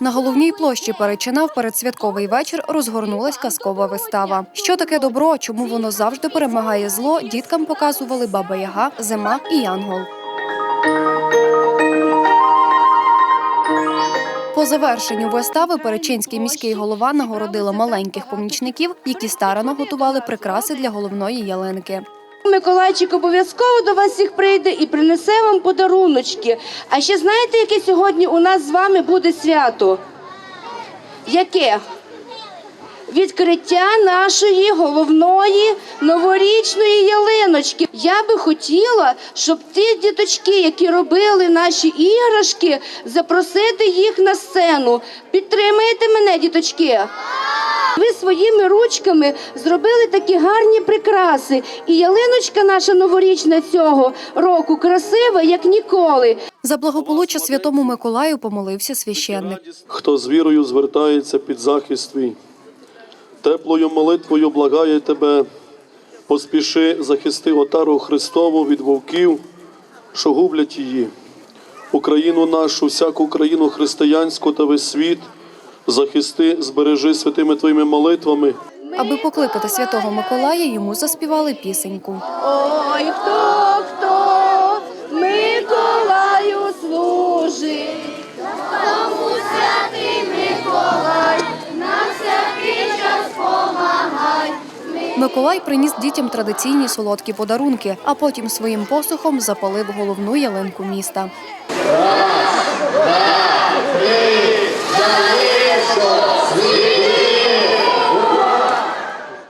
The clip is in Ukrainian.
На головній площі Перечина в передсвятковий вечір розгорнулась казкова вистава. Що таке добро, чому воно завжди перемагає зло, діткам показували Баба Яга, Зима і Янгол. По завершенню вистави перечинський міський голова нагородила маленьких помічників, які старано готували прикраси для головної ялинки. Миколайчик обов'язково до вас всіх прийде і принесе вам подаруночки. А ще знаєте, яке сьогодні у нас з вами буде свято? Яке? Відкриття нашої головної новорічної ялиночки. Я би хотіла, щоб ті діточки, які робили наші іграшки, запросити їх на сцену. Підтримаєте мене, діточки? Ви своїми ручками зробили такі гарні прикраси. І ялиночка наша новорічна цього року красива, як ніколи. За благополуччя святому Миколаю помолився священник. Хто з вірою звертається під захист твій, теплою молитвою благає тебе, поспіши захисти отару Христову від вовків, що гублять її. Україну нашу, всяку країну християнську та весь світ, захисти, збережи святими твоїми молитвами. Аби покликати святого Миколая, йому заспівали пісеньку. Ой, хто, хто Миколаю служить, тому святий Миколай, нам всякий час помагай. Миколай приніс дітям традиційні солодкі подарунки, а потім своїм посухом запалив головну ялинку міста.